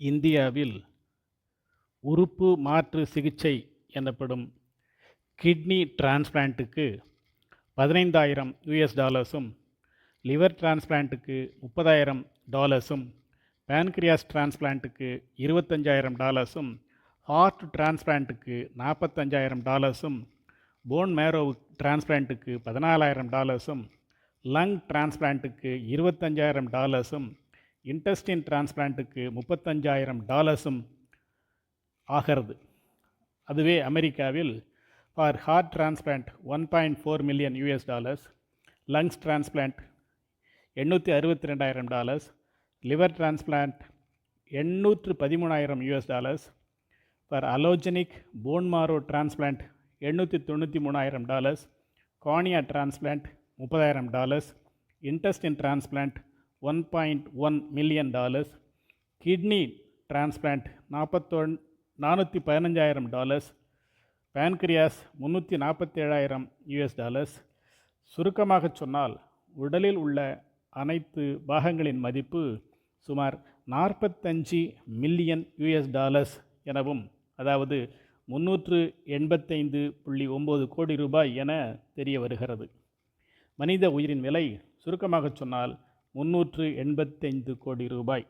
இந்தியாவில் உறுப்பு மாற்று சிகிச்சை எனப்படும் கிட்னி டிரான்ஸ்பிளான்ட்டுக்கு பதினைந்தாயிரம் யூஎஸ் டாலர்ஸும் லிவர் டிரான்ஸ்பிளான்ட்டுக்கு முப்பதாயிரம் டாலர்ஸும் பேன்க்ரியாஸ் டிரான்ஸ்பிளான்ட்டுக்கு இருபத்தஞ்சாயிரம் டாலர்ஸும் ஹார்ட் டிரான்ஸ்பிளான்ட்டுக்கு நாற்பத்தஞ்சாயிரம் டாலர்ஸும் போன் மேரோ டிரான்ஸ்பிளான்ட்டுக்கு பதினாலாயிரம் டாலர்ஸும் லங் டிரான்ஸ்பிளான்ட்டுக்கு இருபத்தஞ்சாயிரம் டாலர்ஸும் இன்டெஸ்டின் டிரான்ஸ்பிளான்ட்டுக்கு முப்பத்தஞ்சாயிரம் டாலர்ஸும் ஆகிறது. அதுவே அமெரிக்காவில் for heart transplant one point four million US dollars lungs transplant எண்ணூற்றி அறுபத்தி ரெண்டாயிரம் டாலர்ஸ் லிவர் டிரான்ஸ்பிளான்ட் எண்ணூற்று பதிமூணாயிரம் US dollars for allogeneic bone marrow transplant எண்ணூற்றி தொண்ணூற்றி மூணாயிரம் டாலர்ஸ் கார்னியா டிரான்ஸ்பிளான்ட் முப்பதாயிரம் dollars intestine transplant one point one million dollars kidney transplant நாற்பத்தொன் நானூற்றி பதினஞ்சாயிரம் டாலர்ஸ் பேன்கிரியாஸ் முந்நூற்றி நாற்பத்தேழாயிரம் யூஎஸ் டாலர்ஸ் சுருக்கமாக சொன்னால் உடலில் உள்ள அனைத்து பாகங்களின் மதிப்பு சுமார் நாற்பத்தஞ்சு மில்லியன் யூஎஸ் டாலர்ஸ் எனவும் அதாவது முன்னூற்று எண்பத்தைந்து புள்ளி ஒம்பது கோடி ரூபாய் என தெரிய வருகிறது. மனித உயிரின் விலை சுருக்கமாக சொன்னால் முன்னூற்று எண்பத்தைந்து கோடி ரூபாய்.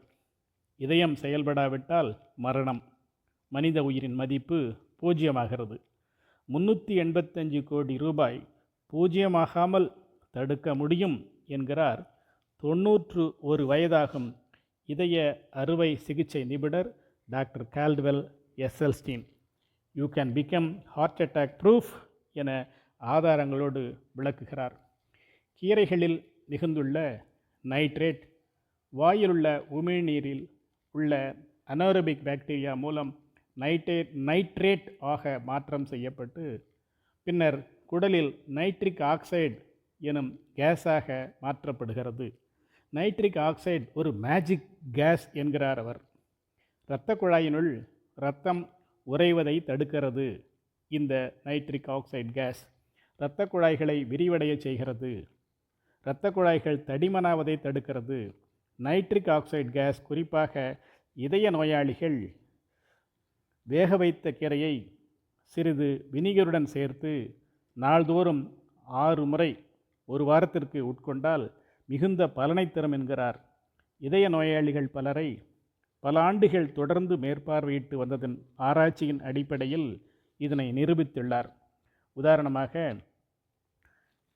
இதயம் செயல்படாவிட்டால் மரணம். மனித உயிரின் மதிப்பு பூஜ்ஜியமாகிறது முன்னூற்றி எண்பத்தஞ்சு கோடி ரூபாய் பூஜ்ஜியமாகாமல் தடுக்க முடியும் என்கிறார் தொன்னூற்று ஒரு வயதாகும் இதய அறுவை சிகிச்சை நிபுணர் doctor Caldwell Esselstyn. You can become heart attack proof என ஆதாரங்களோடு விளக்குகிறார். கீரைகளில் மிகுந்துள்ள நைட்ரேட். வாயிலுள்ள உமிழ்நீரில் உள்ள அனோரபிக் பாக்டீரியா மூலம் நைட்ரேட் நைட்ரேட் ஆக மாற்றம் செய்யப்பட்டு பின்னர் குடலில் நைட்ரிக் ஆக்சைடு எனும் கேஸாக மாற்றப்படுகிறது. நைட்ரிக் ஆக்சைடு ஒரு மேஜிக் கேஸ் என்கிறார் அவர். இரத்த குழாயினுள் இரத்தம் உறைவதை தடுக்கிறது இந்த நைட்ரிக் ஆக்சைடு கேஸ். இரத்த குழாய்களை விரிவடைய செய்கிறது. இரத்த குழாய்கள் தடிமனாவதை தடுக்கிறது. நைட்ரிக் ஆக்சைடு கேஸ் குறிப்பாக இதய நோயாளிகள் வேக வைத்த கீரையை சிறிது வினிகருடன் சேர்த்து நாள்தோறும் ஆறு முறை ஒரு வாரத்திற்கு உட்கொண்டால் மிகுந்த பலனை தரும் என்கிறார். இதய நோயாளிகள் பலரை பல ஆண்டுகள் தொடர்ந்து மேற்பார்வையிட்டு வந்ததன் ஆராய்ச்சியின் அடிப்படையில் இதனை நிரூபித்துள்ளார். உதாரணமாக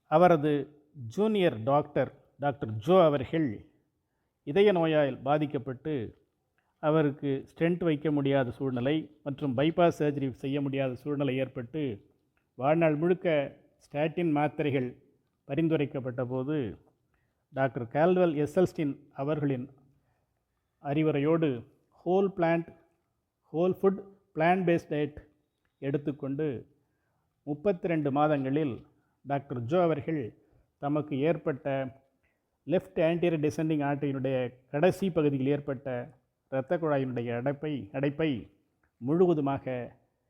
அவரது ஜூனியர் டாக்டர் டாக்டர் ஜோ அவர்கள் இதய நோயால் பாதிக்கப்பட்டு அவருக்கு ஸ்டென்ட் வைக்க முடியாத சூழ்நிலை மற்றும் பைபாஸ் சர்ஜரி செய்ய முடியாத சூழ்நிலை ஏற்பட்டு வாழ்நாள் முழுக்க ஸ்டாட்டின் மாத்திரைகள் பரிந்துரைக்கப்பட்ட போது டாக்டர் கால்வெல் எஸ்எல்ஸ்டின் அவர்களின் அறிவுரையோடு whole plant whole food plant based diet எடுத்துக்கொண்டு முப்பத்தி ரெண்டு மாதங்களில் டாக்டர் ஜோ அவர்கள் தமக்கு ஏற்பட்ட லெஃப்ட் ஆன்டீரியர் டிசெண்டிங் ஆர்டரியினுடைய கடைசி பகுதியில் ஏற்பட்ட இரத்த குழாயினுடைய அடைப்பை அடைப்பை முழுவதுமாக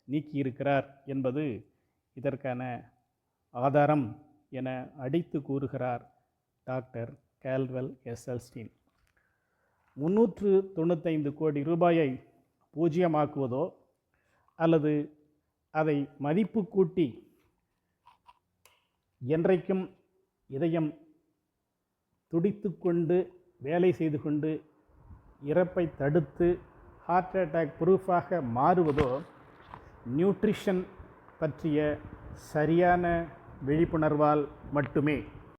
நீக்கியிருக்கிறார் என்பது இதற்கான ஆதாரம் என அடித்து கூறுகிறார் டாக்டர் கேல்வெல் எஸ்எல்ஸ்டீன் முன்னூற்று தொண்ணூத்தைந்து கோடி ரூபாயை பூஜ்ஜியமாக்குவதோ அல்லது அதை மதிப்பு கூட்டி என்றைக்கும் இதயம் துடித்து கொண்டு வேலை செய்து கொண்டு இறப்பை தடுத்து ஹார்ட் அட்டாக் ப்ரூஃபாக மாறுவதோ நியூட்ரிஷன் பற்றிய சரியான விழிப்புணர்வால் மட்டுமே.